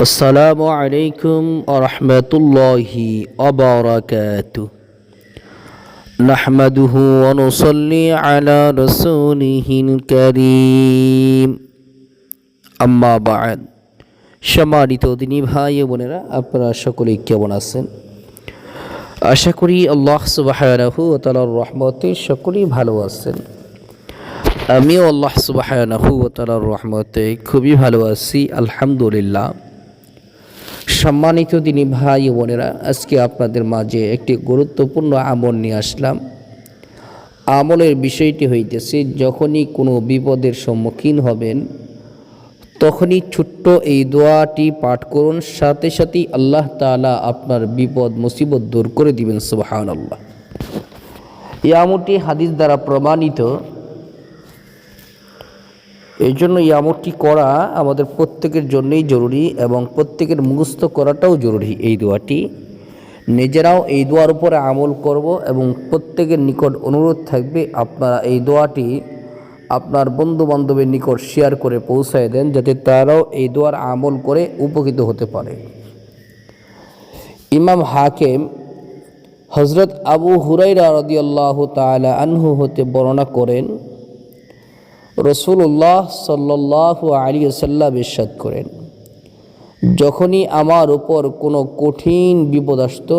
السلام عليكم ورحمة الله وبركاته نحمده ونصلي على رسوله الكريم أما بعد সম্মানিত দিনী ভাই ও বোনেরা আপনারা সকলেই কেমন আছেন আশা করি আল্লাহ সুবাহানাহু ও তালার রহমতে সকলেই ভালো আছেন আমিও আল্লাহ সুবাহানাহু ও তালার রহমতে খুবই ভালো আছি আলহামদুলিল্লাহ সম্মানিত দিনী ভাই বোনেরা, আজকে আপনাদের মাঝে একটি গুরুত্বপূর্ণ আমল নিয়ে আসলাম। আমলের বিষয়টি হইতেছে, যখনই কোনো বিপদের সম্মুখীন হবেন, তখনই ছোট্ট এই দোয়াটি পাঠ করুন, সাথে সাথেই আল্লাহ তাআলা আপনার বিপদ, মুসিবত দূর করে দিবেন সুবাহান আল্লাহ এই আমলটি হাদিস দ্বারা প্রমাণিত এই জন্য এই আমলটি করা আমাদের প্রত্যেকের জন্যই জরুরি এবং প্রত্যেকের মুখস্থ করাটাও জরুরি এই দোয়াটি। নিজেরাও এই দোয়ার উপরে আমল করব এবং প্রত্যেকের নিকট অনুরোধ থাকবে আপনারা এই দোয়াটি আপনার বন্ধু বান্ধবের নিকট শেয়ার করে পৌঁছায় দেন যাতে তারাও এই দোয়ার আমল করে উপকৃত হতে পারে। ইমাম হাকেম হজরত আবু হুরাইরা রদিয়াল্লাহ তালা আনহু হতে বর্ণনা করেন রসুল্লাহ সাল্লাহ আলী সাল্লাম ইরশাদ করেন। যখনই আমার উপর কোনো কঠিন বিপদ আসত,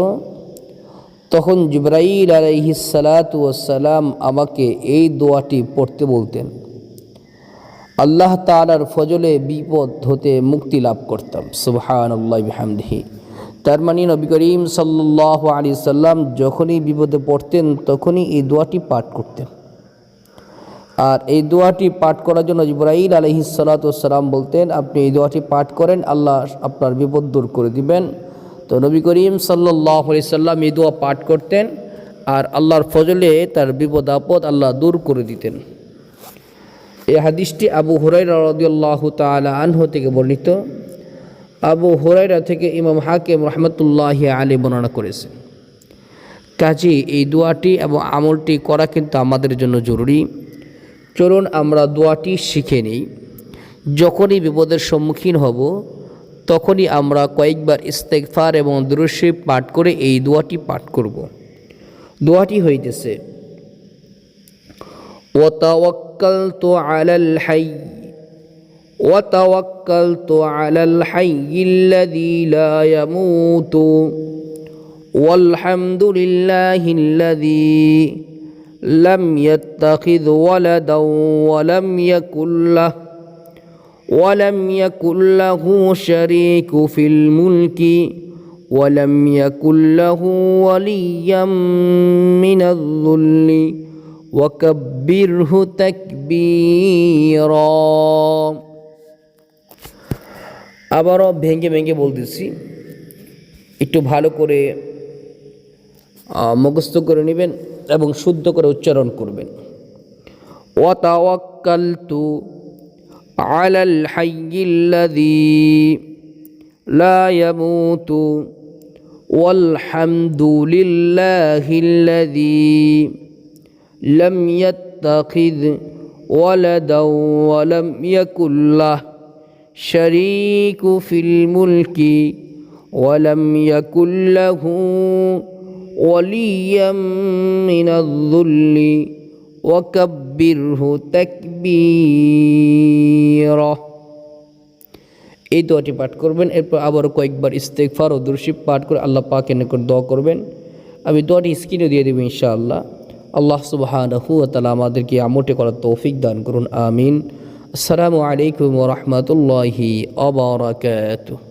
তখন জিব্রাইল আলহিসালাতাম আমাকে এই দোয়াটি পড়তে বলতেন। আল্লাহ তালার ফজলে বিপদ হতে মুক্তি লাভ করতাম। সুবহান তার মানে নবী করিম সাল্লাহ আলী সাল্লাম যখনই বিপদে পড়তেন, তখনই এই দোয়াটি পাঠ করতেন। আর এই দোয়াটি পাঠ করার জন্য জিব্রাইল আলহিসাল্লাম বলতেন, আপনি এই দোয়াটি পাঠ করেন, আল্লাহ আপনার বিপদ দূর করে দিবেন। তো নবী করিম সাল্লাহ সাল্লাম এই দোয়া পাঠ করতেন আর আল্লাহর ফজলে তার বিপদ আপদ আল্লাহ দূর করে দিতেন। এই হাদিসটি আবু হুরাইরা রদিয়াল্লাহ তালা আনহু থেকে বর্ণিত। আবু হুরাইরা থেকে ইমাম হাকিম রহমতুল্লাহ আলী বর্ণনা করেছেন। কাজী এই দোয়াটি এবং আমলটি করা কিন্তু আমাদের জন্য জরুরি। চলুন আমরা দোয়াটি শিখে নিই যখনই বিপদের সম্মুখীন হব তখনই আমরা কয়েকবার ইস্তেকফার এবং দুরুশি পাঠ করে এই দোয়াটি পাঠ করব দোয়াটি হইতেছে وتوكلت على الحي وتوكلت على الحي الذي لا يموت والحمد لله الذي لم يتخذ ولدا ولم يكن له ولم يكن له شريك في الملك ولم يكن له وليا من الذل وكبره تكبيرا আবারও ভেঙে ভেঙে বলতেছি একটু ভালো করে মুখস্থ করে নেবেন এবং শুদ্ধ করে উচ্চারণ করবেন ওয়াতাওয়াক্কালতু আলাল হাইয়িল্লাযী লা ইয়ামুতু والحمد لله الذي لم يتخذ ولدا ولم يكن له شريك في الملك ولم يكن له وليا من الذل وكبره تكبيرا এই দোয়াটি পাঠ করবেন এরপর আবারও কয়েকবার ইস্তেকফার ও দুরশিব পাঠ করে আল্লাহ পাকের নিকট দোয়া করবেন আমি দোয়াটি স্ক্রিনে দিয়ে দেবো ইনশাআল্লাহ আল্লাহ সুবাহ তালা আমাদেরকে আমোটে করার তৌফিক দান করুন আমিন আসসালামু আলাইকুম রহমতুল্লাহি আবরাকাতুহ